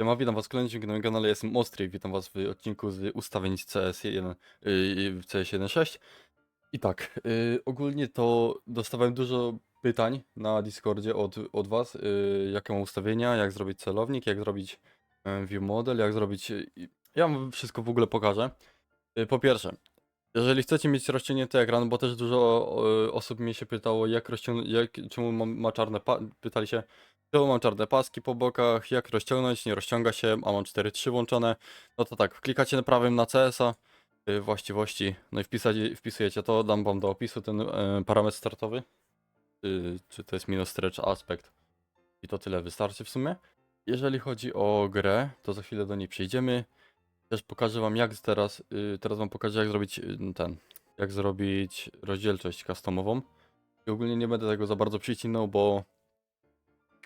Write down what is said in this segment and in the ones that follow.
Siema, witam was w kolejnym na moim kanale, jestem Ostry, witam was w odcinku z ustawień CS1, yy, w CS1.6 I tak, yy, ogólnie to dostawałem dużo pytań na Discordzie od, od was, yy, jakie mam ustawienia, jak zrobić celownik, jak zrobić yy, view model, jak zrobić... Yy, ja wam wszystko w ogóle pokażę. Yy, po pierwsze, jeżeli chcecie mieć rozciągnięty ekran, bo też dużo yy, osób mnie się pytało, jak rozciągnąć, czemu ma czarne, pytali się, Tyłu mam czarne paski po bokach, jak rozciągnąć, nie rozciąga się, a mam 4.3 włączone. No to tak, klikacie na prawym na CS-a, y, właściwości, no i wpisać, wpisujecie to, dam wam do opisu ten y, parametr startowy, y, czy to jest minus stretch aspect i to tyle wystarczy w sumie. Jeżeli chodzi o grę, to za chwilę do niej przejdziemy. Też pokażę wam jak teraz, y, teraz wam pokażę jak zrobić y, ten, jak zrobić rozdzielczość customową. I ogólnie nie będę tego za bardzo przycinał, bo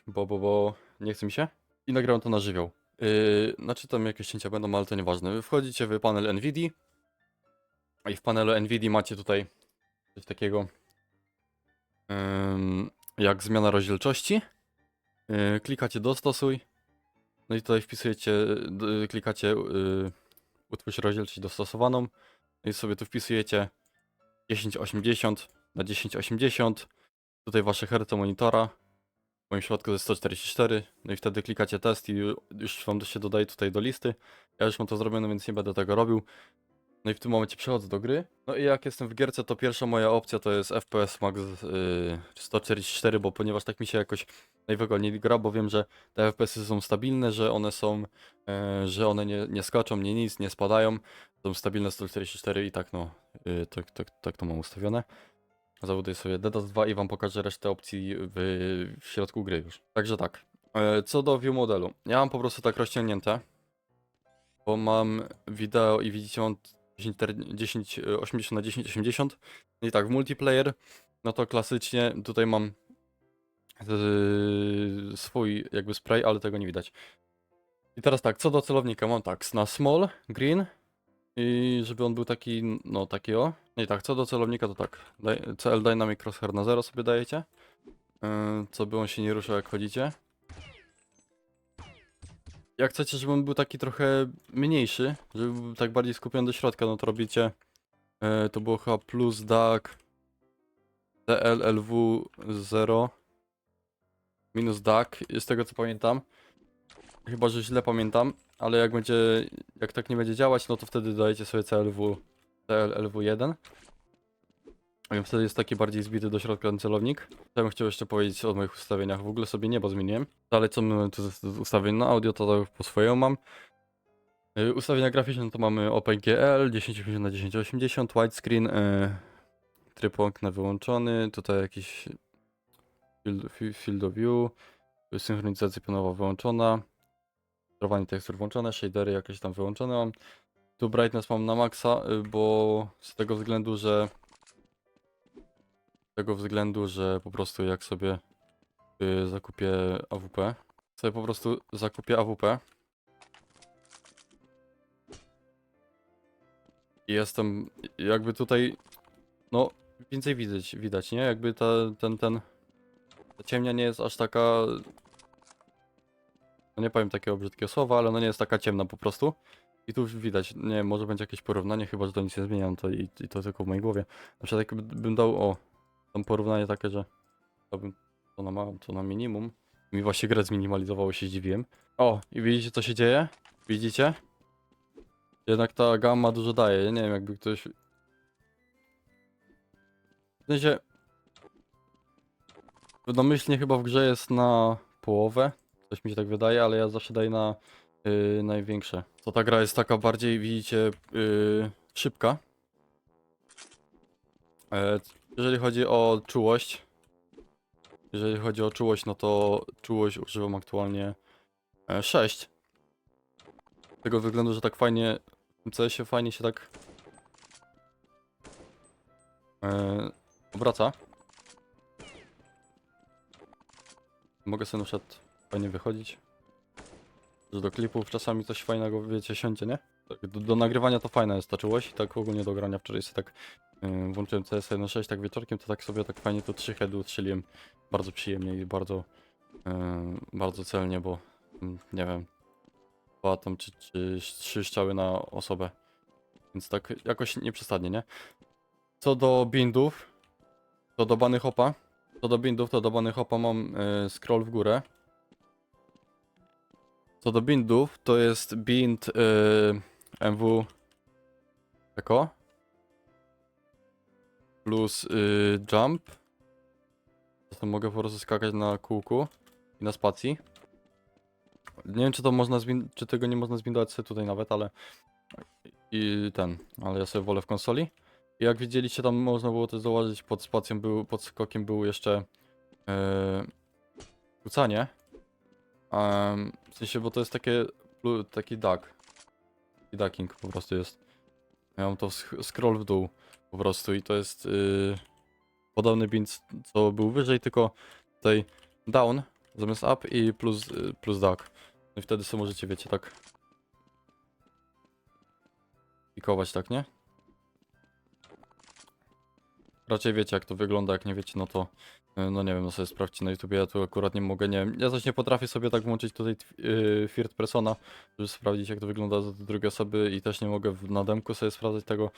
bo, bo, bo nie chce mi się. I nagrałem to na żywioł. Yy, znaczy tam jakieś cięcia będą, ale to nieważne. Wchodzicie w panel NVIDIA i w panelu NVIDIA macie tutaj coś takiego ym, jak zmiana rozdzielczości. Yy, klikacie dostosuj. No i tutaj wpisujecie, d- klikacie yy, utwórz rozdzielczość dostosowaną. No i sobie tu wpisujecie 1080 na 1080. Tutaj wasze herce monitora. Moim przypadku to jest 144, no i wtedy klikacie test i ju- już wam to się dodaje tutaj do listy. Ja już mam to zrobione, więc nie będę tego robił. No i w tym momencie przechodzę do gry. No i jak jestem w gierce, to pierwsza moja opcja to jest FPS Max yy, 144, bo ponieważ tak mi się jakoś najwygodniej gra, bo wiem, że te FPS-y są stabilne, że one są, yy, że one nie, nie skaczą, nie nic, nie spadają. Są stabilne 144 i tak no, yy, tak, tak, tak to mam ustawione. Zabuduję sobie DDoS 2 i wam pokażę resztę opcji w, w środku gry już. Także tak. E, Co do view modelu. Ja mam po prostu tak rozciągnięte. Bo mam wideo i widzicie mam 10, 10 e, 80 na 10 80. I tak w multiplayer, no to klasycznie tutaj mam e, swój jakby spray, ale tego nie widać. I teraz tak, co do celownika mam tak, na small, green, i żeby on był taki, no taki o. I tak, co do celownika to tak. Daj, CL Dynamic Crosshair na 0 sobie dajecie. Yy, co by on się nie ruszał jak chodzicie. Jak chcecie, żeby on był taki trochę mniejszy, żeby był tak bardziej skupiony do środka, no to robicie. Yy, to było chyba plus DAC DLLW 0 minus DAC, z tego co pamiętam. Chyba, że źle pamiętam, ale jak będzie, jak tak nie będzie działać, no to wtedy dajecie sobie CLW, CLLW1. A wtedy jest taki bardziej zbity do środka ten celownik. Ja bym chciał jeszcze powiedzieć o moich ustawieniach. W ogóle sobie niebo zmieniłem. Dalej co mamy tu z, na audio, to tak po swojemu mam. Yy, ustawienia graficzne to mamy OpenGL 1080 na 1080 widescreen, yy, tryb okna wyłączony, tutaj jakiś field, fi- field of view, synchronizacja pionowa wyłączona, sterowanie tekstur włączone, shadery jakieś tam wyłączone mam. Tu brightness mam na maksa, y, bo z tego względu, że z tego względu, że po prostu jak sobie y, zakupię AWP, sobie po prostu zakupię AWP i jestem jakby tutaj no więcej widać, widać, nie? Jakby ta, ten, ten ta ciemnia nie jest aż taka no nie powiem takiego brzydkiego słowa, ale no nie jest taka ciemna po prostu. I tu już widać, nie może będzie jakieś porównanie, chyba że to nic nie zmienia, no to i, i to tylko w mojej głowie. Na przykład jakby bym dał, o, tam porównanie takie, że to bym to na, to na minimum. Mi właśnie grę zminimalizowało, się zdziwiłem. O, i widzicie co się dzieje? Widzicie? Jednak ta gamma dużo daje, nie wiem jakby ktoś... W sensie... Domyślnie chyba w grze jest na połowę, Coś mi się tak wydaje, ale ja zawsze daję na yy, największe. To ta gra jest taka bardziej, widzicie, yy, szybka. E, jeżeli chodzi o czułość, jeżeli chodzi o czułość, no to czułość używam aktualnie e, 6. Z tego względu, że tak fajnie, w CS-ie fajnie się tak e, obraca. Mogę sobie na przykład fajnie wychodzić. Do klipów czasami coś fajnego, wiecie, siądzie, nie? Tak, Do, do nagrywania to fajna jest ta czułość, tak ogólnie do grania wczoraj sobie tak yy, włączyłem CS 1.6 tak wieczorkiem, to tak sobie tak fajnie tu trzy heady utrzeliłem. Bardzo przyjemnie i bardzo, yy, bardzo celnie, bo mm, nie wiem, dwa tam, czy, czy trzy strzały na osobę. Więc tak jakoś nieprzesadnie, nie? Co do bindów, to do bany hopa. Co do bindów, to do bany hopa mam y, scroll w górę. Co do bindów, to jest bind y, MW Eko plus y, jump. To mogę po prostu skakać na kółku i na spacji. Nie wiem, czy to można czy tego nie można zbindować sobie tutaj nawet, ale i ten, ale ja sobie wolę w konsoli. I jak widzieliście, tam można było też zauważyć, pod spacją był, pod skokiem był jeszcze yy. Em, w sensie, bo to jest takie, taki duck. Taki ducking po prostu jest. Ja mam to scroll w dół po prostu i to jest yy, podobny bind, co był wyżej, tylko tutaj down zamiast up i plus, y, plus duck. No i wtedy sobie możecie, wiecie, tak pikować, tak, nie? Raczej wiecie, jak to wygląda, jak nie wiecie, no to no nie wiem, no sobie sprawdźcie na YouTubie, ja tu akurat nie mogę, nie wiem, ja coś nie potrafię sobie tak włączyć tutaj yy, third persona, żeby sprawdzić, jak to wygląda z drugiej osoby i też nie mogę w, na demku sobie sprawdzać tego.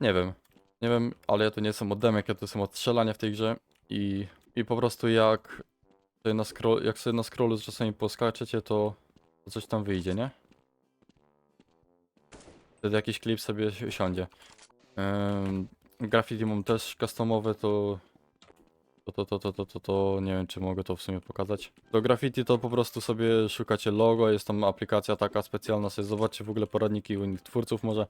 Nie wiem, nie wiem, ale ja tu nie jestem od demek, ja tu jestem od strzelania w tej grze i, i po prostu jak sobie na scroll, jak sobie na scrollu czasami poskaczecie, to, coś tam wyjdzie, nie? Wtedy jakiś klip sobie si- siądzie. Ym, graffiti mam też customowe, to to, to, to, to, to, to, to nie wiem, czy mogę to w sumie pokazać. Do graffiti to po prostu sobie szukacie logo, jest tam aplikacja taka specjalna, sobie zobaczcie w ogóle poradniki u innych twórców może,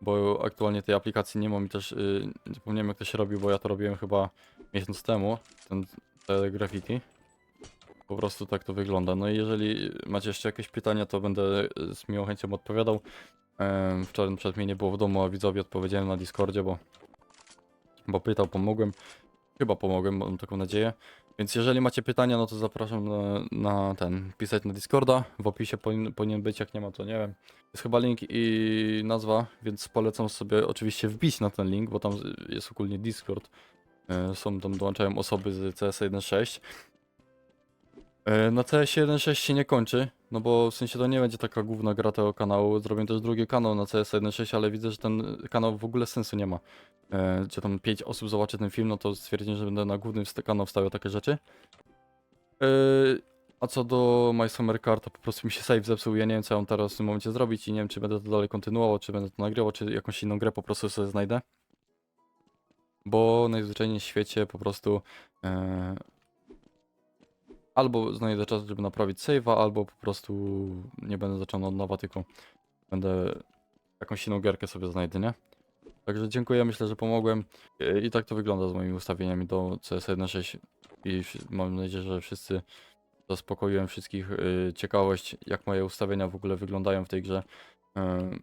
bo aktualnie tej aplikacji nie mam i też yy, zapomniałem jak to się robi, bo ja to robiłem chyba miesiąc temu, ten te graffiti. Po prostu tak to wygląda. No i jeżeli macie jeszcze jakieś pytania, to będę y, z miłą chęcią odpowiadał. Em, Wczoraj przed mnie nie było w domu, a widzowie odpowiedziałem na Discordzie, bo, bo pytał, pomogłem. Chyba pomogłem, mam taką nadzieję. Więc jeżeli macie pytania, no to zapraszam na, na ten, pisać na Discorda. W opisie powin, powinien być, jak nie ma, to nie wiem. Jest chyba link i nazwa, więc polecam sobie oczywiście wbić na ten link, bo tam jest ogólnie Discord. E, Są tam, dołączają osoby z CS 1.6. E, Na CS 1.6 się nie kończy, no bo w sensie to nie będzie taka główna gra tego kanału. Zrobię też drugi kanał na CS 1.6, ale widzę, że ten kanał w ogóle sensu nie ma. E, Gdzie tam 5 osób zobaczy ten film, no to stwierdziłem, że będę na główny kanał wstawiał takie rzeczy. E, A co do My Summer Car, to po prostu mi się save zepsuł. Ja nie wiem, co ja mam teraz w tym momencie zrobić i nie wiem, czy będę to dalej kontynuował, czy będę to nagrywał, czy jakąś inną grę po prostu sobie znajdę. Bo najzwyczajniej w świecie po prostu e, albo znajdę czas, żeby naprawić save'a, albo po prostu nie będę zaczął od nowa, tylko będę jakąś inną gierkę sobie znajdę, nie? Także dziękuję, myślę, że pomogłem. I tak to wygląda z moimi ustawieniami do CS 1.6 i mam nadzieję, że wszyscy zaspokoiłem wszystkich y, ciekawość, jak moje ustawienia w ogóle wyglądają w tej grze. Ym,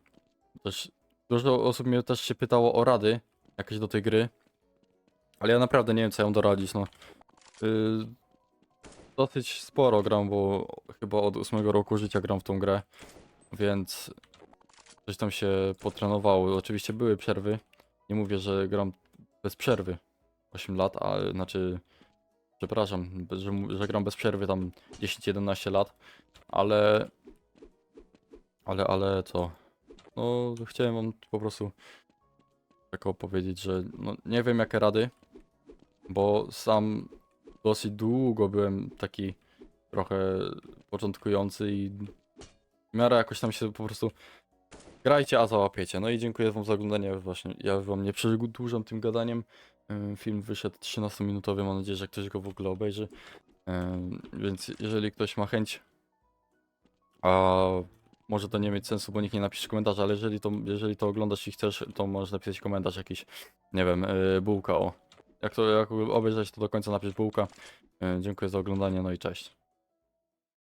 też dużo osób mnie też się pytało o rady jakieś do tej gry, ale ja naprawdę nie wiem, co mam doradzić, no. Y, dosyć sporo gram, bo chyba od ósmego roku życia gram w tą grę, więc coś tam się potrenowało. Oczywiście były przerwy, nie mówię, że gram bez przerwy 8 lat, a znaczy przepraszam, że, że gram bez przerwy tam 10-11 lat, ale ale, ale co? No, chciałem wam po prostu tak opowiedzieć, że no, nie wiem jakie rady, bo sam dosyć długo byłem taki trochę początkujący i w miarę jakoś tam się po prostu grajcie, a załapiecie. No i dziękuję wam za oglądanie właśnie. Ja wam nie przedłużam tym gadaniem. Film wyszedł 13-minutowy, mam nadzieję, że ktoś go w ogóle obejrzy. Więc jeżeli ktoś ma chęć, a może to nie mieć sensu, bo nikt nie napisze komentarza, ale jeżeli to, jeżeli to oglądasz i chcesz, to możesz napisać komentarz jakiś, nie wiem, yy, bułka o. Jak to jak obejrzeć, to do końca napisz bułka. Yy, Dziękuję za oglądanie, no i cześć.